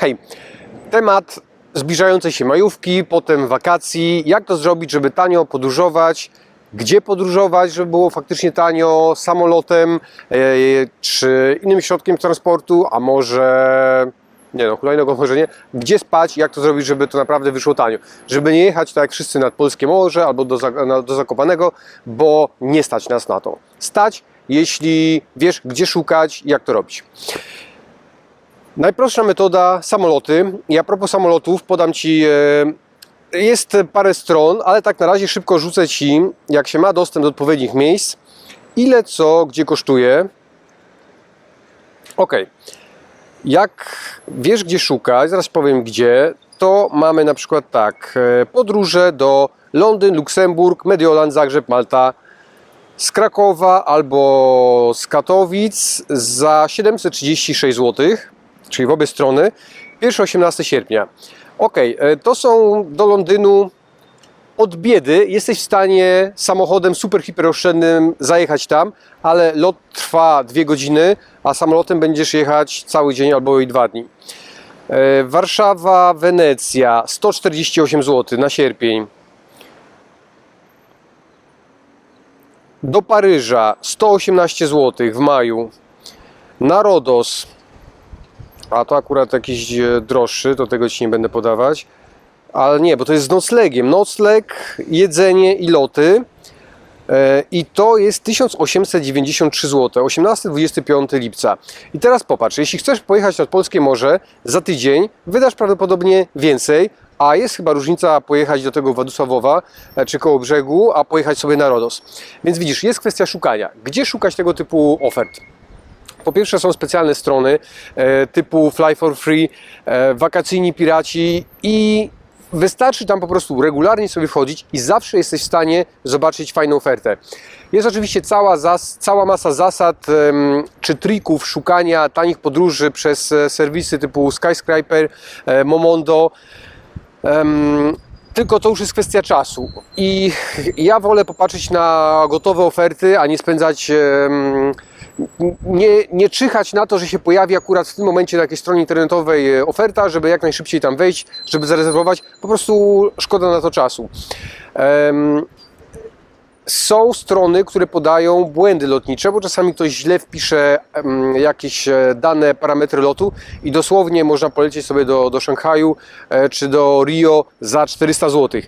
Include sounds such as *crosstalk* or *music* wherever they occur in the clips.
Hej, temat zbliżającej się majówki, potem wakacji. Jak to zrobić, żeby tanio podróżować? Gdzie podróżować, żeby było faktycznie tanio, samolotem e, czy innym środkiem transportu, a może nie no, hulajnogą może nie. Gdzie spać, jak to zrobić, żeby to naprawdę wyszło tanio. Żeby nie jechać tak jak wszyscy nad Polskie Morze albo do, do Zakopanego, bo nie stać nas na to. Stać, jeśli wiesz, gdzie szukać i jak to robić. Najprostsza metoda samoloty. I a propos samolotów, podam Ci. E, jest parę stron, ale tak na razie szybko rzucę Ci, jak się ma dostęp do odpowiednich miejsc, ile co gdzie kosztuje. Ok. Jak wiesz, gdzie szukać, zaraz powiem gdzie, to mamy na przykład tak: e, podróże do Londyn, Luksemburg, Mediolan, Zagrzeb, Malta, z Krakowa albo z Katowic za 736 zł, czyli w obie strony, 1-18 sierpnia. Ok, e, to są do Londynu od biedy. Jesteś w stanie samochodem super hiperoszczędnym zajechać tam, ale lot trwa dwie godziny, a samolotem będziesz jechać cały dzień albo i dwa dni. E, Warszawa, Wenecja 148 zł na sierpień. Do Paryża 118 zł w maju. Na Rodos, a to akurat jakiś e, droższy, to tego Ci nie będę podawać. Ale nie, bo to jest z noclegiem. Nocleg, jedzenie i loty. E, I to jest 1893 zł, 18-25 lipca. I teraz popatrz, jeśli chcesz pojechać nad Polskie Morze za tydzień, wydasz prawdopodobnie więcej, a jest chyba różnica pojechać do tego Władysławowa e, czy koło brzegu, a pojechać sobie na Rodos. Więc widzisz, jest kwestia szukania. Gdzie szukać tego typu ofert? Po pierwsze są specjalne strony e, typu Fly for Free, e, Wakacyjni Piraci i wystarczy tam po prostu regularnie sobie wchodzić i zawsze jesteś w stanie zobaczyć fajną ofertę. Jest oczywiście cała, zas, cała masa zasad czy trików szukania tanich podróży przez e, serwisy typu Skyscraper, Momondo. Tylko to już jest kwestia czasu. I ja wolę popatrzeć na gotowe oferty, a nie spędzać. nie, nie czyhać na to, że się pojawi akurat w tym momencie na jakiejś stronie internetowej e, oferta, żeby jak najszybciej tam wejść, żeby zarezerwować. Po prostu szkoda na to czasu. Są strony, które podają błędy lotnicze, bo czasami ktoś źle wpisze jakieś e, dane, parametry lotu i dosłownie można polecieć sobie do, do Szanghaju e, czy do Rio za 400 zł.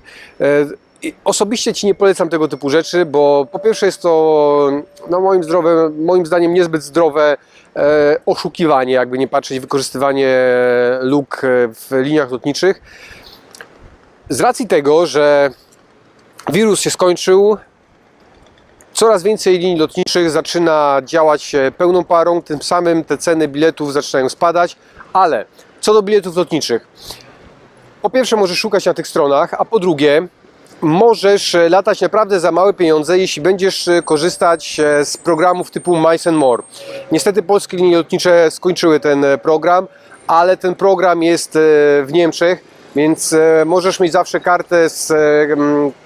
I Osobiście Ci nie polecam tego typu rzeczy, bo po pierwsze jest to no moim, zdrowe, moim zdaniem niezbyt zdrowe e, oszukiwanie, jakby nie patrzeć, wykorzystywanie luk e, w liniach lotniczych. Z racji tego, że wirus się skończył, coraz więcej linii lotniczych zaczyna działać e, pełną parą, tym samym te ceny biletów zaczynają spadać, ale co do biletów lotniczych, po pierwsze możesz szukać na tych stronach, a po drugie możesz e, latać naprawdę za małe pieniądze, jeśli będziesz e, korzystać z programów typu Miles and More. Niestety polskie linie lotnicze skończyły ten program, ale ten program jest w Niemczech, więc możesz mieć zawsze kartę, z,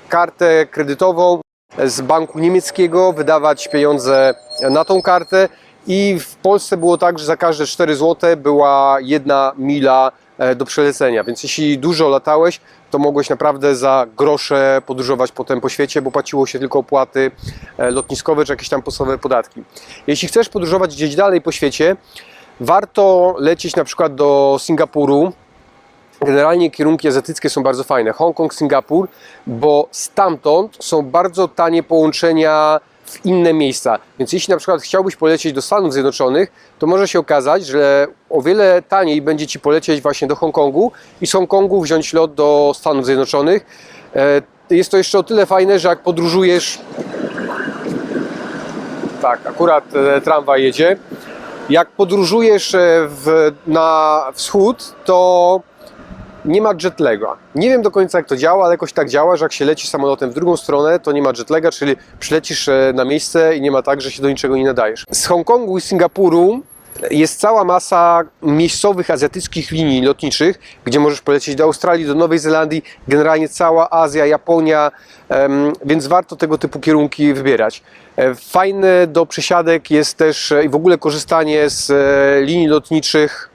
kartę kredytową z banku niemieckiego, wydawać pieniądze na tą kartę i w Polsce było tak, że za każde 4 zł była jedna mila e, do przelecenia, więc jeśli dużo latałeś, to mogłeś naprawdę za grosze podróżować potem po świecie, bo płaciło się tylko opłaty e, lotniskowe czy jakieś tam podstawowe podatki. Jeśli chcesz podróżować gdzieś dalej po świecie, warto lecieć na przykład do Singapuru, Generalnie kierunki azjatyckie są bardzo fajne. Hongkong, Singapur, bo stamtąd są bardzo tanie połączenia w inne miejsca. Więc jeśli na przykład chciałbyś polecieć do Stanów Zjednoczonych, to może się okazać, że o wiele taniej będzie Ci polecieć właśnie do Hongkongu i z Hongkongu wziąć lot do Stanów Zjednoczonych. E, Jest to jeszcze o tyle fajne, że jak podróżujesz tak, akurat e, tramwaj jedzie. Jak podróżujesz e, w, na wschód, to nie ma jetlaga. Nie wiem do końca jak to działa, ale jakoś tak działa, że jak się leci samolotem w drugą stronę, to nie ma jetlaga, czyli przylecisz e, na miejsce i nie ma tak, że się do niczego nie nadajesz. Z Hongkongu i Singapuru jest cała masa miejscowych azjatyckich linii lotniczych, gdzie możesz polecieć do Australii, do Nowej Zelandii, generalnie cała Azja, Japonia, więc warto tego typu kierunki wybierać. E, Fajne do przesiadek jest też e, i w ogóle korzystanie z linii lotniczych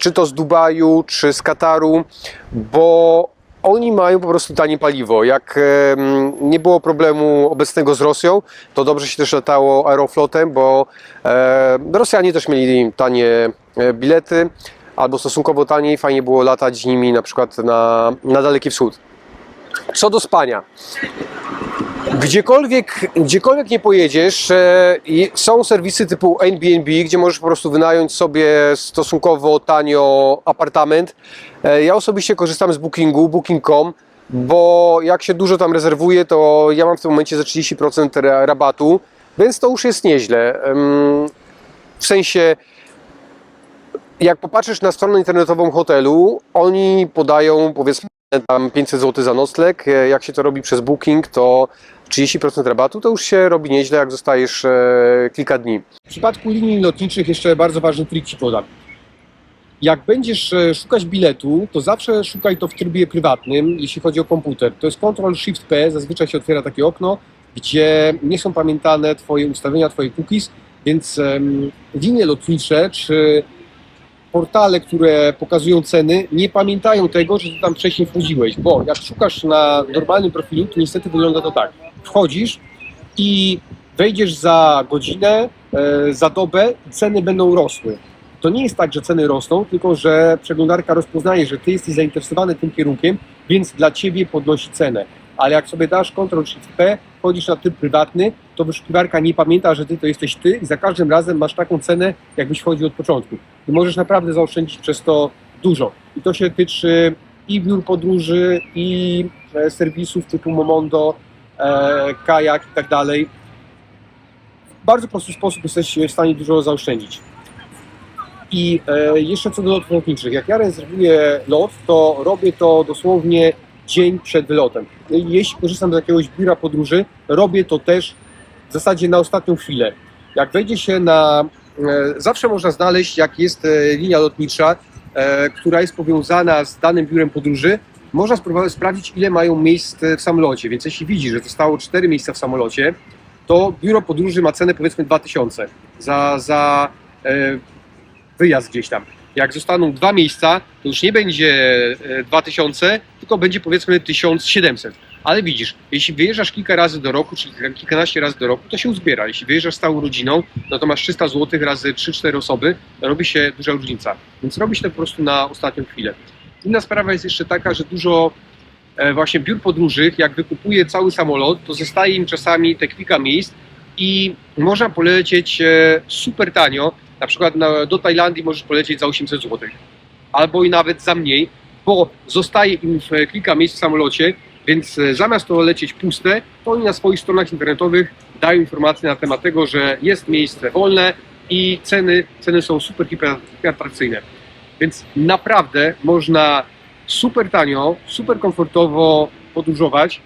czy to z Dubaju, czy z Kataru, bo oni mają po prostu tanie paliwo. Jak nie było problemu obecnego z Rosją, to dobrze się też latało Aeroflotem, bo Rosjanie też mieli tanie e, bilety, albo stosunkowo taniej, fajnie było latać z nimi na przykład na, na Daleki Wschód. Co do spania. Gdziekolwiek, gdziekolwiek nie pojedziesz, e, są serwisy typu Airbnb, gdzie możesz po prostu wynająć sobie stosunkowo tanio apartament. E, Ja osobiście korzystam z Bookingu, Booking.com, bo jak się dużo tam rezerwuje, to ja mam w tym momencie za 30% ra- rabatu, więc to już jest nieźle. W sensie, jak popatrzysz na stronę internetową hotelu, oni podają powiedzmy tam 500 zł za nocleg. E, Jak się to robi przez Booking, to 30% rabatu to już się robi nieźle, jak zostajesz e, kilka dni. W przypadku linii lotniczych jeszcze bardzo ważny trik Ci podam. Jak będziesz e, szukać biletu, to zawsze szukaj to w trybie prywatnym, jeśli chodzi o komputer. To jest Ctrl Shift P, zazwyczaj się otwiera takie okno, gdzie nie są pamiętane Twoje ustawienia, Twoje cookies, więc linie lotnicze czy portale, które pokazują ceny, nie pamiętają tego, że ty tam wcześniej wchodziłeś, bo jak szukasz na normalnym profilu, to niestety wygląda to tak. Wchodzisz i wejdziesz za godzinę, e, za dobę, ceny będą rosły. To nie jest tak, że ceny rosną, tylko że przeglądarka rozpoznaje, że ty jesteś zainteresowany tym kierunkiem, więc dla ciebie podnosi cenę. Ale jak sobie dasz Ctrl Shift P, wchodzisz na tryb prywatny, to wyszukiwarka nie pamięta, że ty to jesteś ty i za każdym razem masz taką cenę, jakbyś wchodził od początku. I możesz naprawdę zaoszczędzić przez to dużo. I to się tyczy i biur podróży, i e, serwisów typu Momondo, e, Kajak i tak dalej. W bardzo prosty sposób jesteś w stanie dużo zaoszczędzić. I e, jeszcze co do lotów lotniczych. Jak ja rezerwuję lot, to robię to dosłownie dzień przed wylotem. Jeśli korzystam z jakiegoś biura podróży, robię to też w zasadzie na ostatnią chwilę. Jak wejdzie się na. E, zawsze można znaleźć, jak jest e, linia lotnicza, e, która jest powiązana z danym biurem podróży, można sprawdzić, ile mają miejsc w samolocie. Więc jeśli widzi, że zostało 4 miejsca w samolocie, to biuro podróży ma cenę powiedzmy 2000 za, za wyjazd gdzieś tam. Jak zostaną dwa miejsca, to już nie będzie e, 2000, będzie powiedzmy 1700. Ale widzisz, jeśli wyjeżdżasz kilka razy do roku, czyli kilkanaście razy do roku, to się uzbiera. Jeśli wyjeżdżasz z całą rodziną, no to masz 300 zł razy 3-4 osoby, robi się duża różnica. Więc robi się to po prostu na ostatnią chwilę. Inna sprawa jest jeszcze taka, że dużo e, właśnie biur podróżnych, jak wykupuje cały samolot, to zostaje im czasami te kilka miejsc i można polecieć e, super tanio. Na przykład do Tajlandii możesz polecieć za 800 zł. Albo i nawet za mniej, bo zostaje im w kilka miejsc w samolocie, więc e, zamiast to lecieć puste, to oni na swoich stronach internetowych dają informacje na temat tego, że jest miejsce wolne i ceny, ceny są super hiper, atrakcyjne. Więc naprawdę można super tanio, super komfortowo podróżować.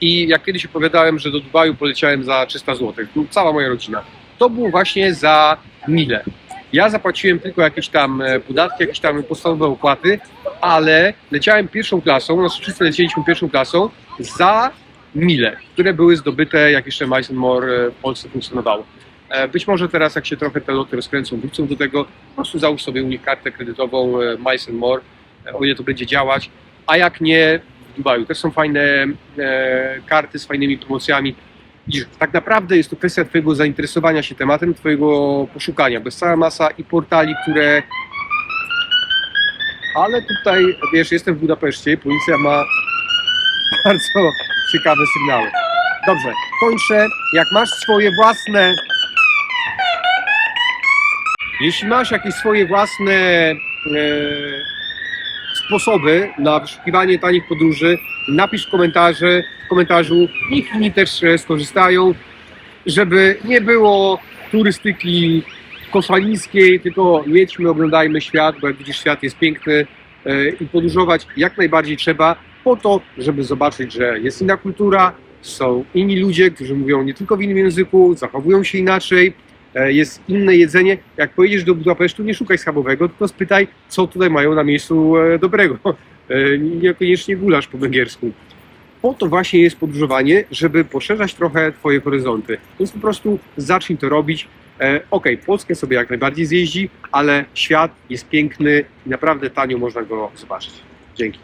I jak kiedyś opowiadałem, że do Dubaju poleciałem za 300 zł, cała moja rodzina, to było właśnie za mile. Ja zapłaciłem tylko jakieś tam e, podatki, jakieś tam podstawowe opłaty, ale leciałem pierwszą klasą, no wszyscy lecieliśmy pierwszą klasą za mile, które były zdobyte, jak jeszcze Miles More e, w Polsce funkcjonowało. E, Być może teraz, jak się trochę te loty rozkręcą, wrócą do tego, po prostu załóż sobie u nich kartę kredytową e, Miles More, o ile to będzie działać, a jak nie, w Dubaju też są fajne karty z fajnymi promocjami. Widzisz, tak naprawdę jest to kwestia Twojego zainteresowania się tematem, Twojego poszukania, bo jest cała masa i portali, które. Ale tutaj, wiesz, jestem w Budapeszcie, policja ma bardzo ciekawe sygnały. Dobrze, kończę. Jak masz swoje własne. Jeśli masz jakieś swoje własne e, sposoby na wyszukiwanie tanich podróży, napisz w komentarze, w komentarzu, niech inni też e, skorzystają, żeby nie było turystyki koszalińskiej, tylko jedźmy, oglądajmy świat, bo jak widzisz, świat jest piękny e, i podróżować jak najbardziej trzeba po to, żeby zobaczyć, że jest inna kultura, są inni ludzie, którzy mówią nie tylko w innym języku, zachowują się inaczej, e, jest inne jedzenie. Jak pojedziesz do Budapesztu, nie szukaj schabowego, tylko spytaj, co tutaj mają na miejscu e, dobrego. *laughs* Niekoniecznie gulasz po węgiersku. Po to właśnie jest podróżowanie, żeby poszerzać trochę Twoje horyzonty. Więc po prostu zacznij to robić. E, Okej, Polskę sobie jak najbardziej zjeździ, ale świat jest piękny i naprawdę tanio można go zobaczyć. Dzięki.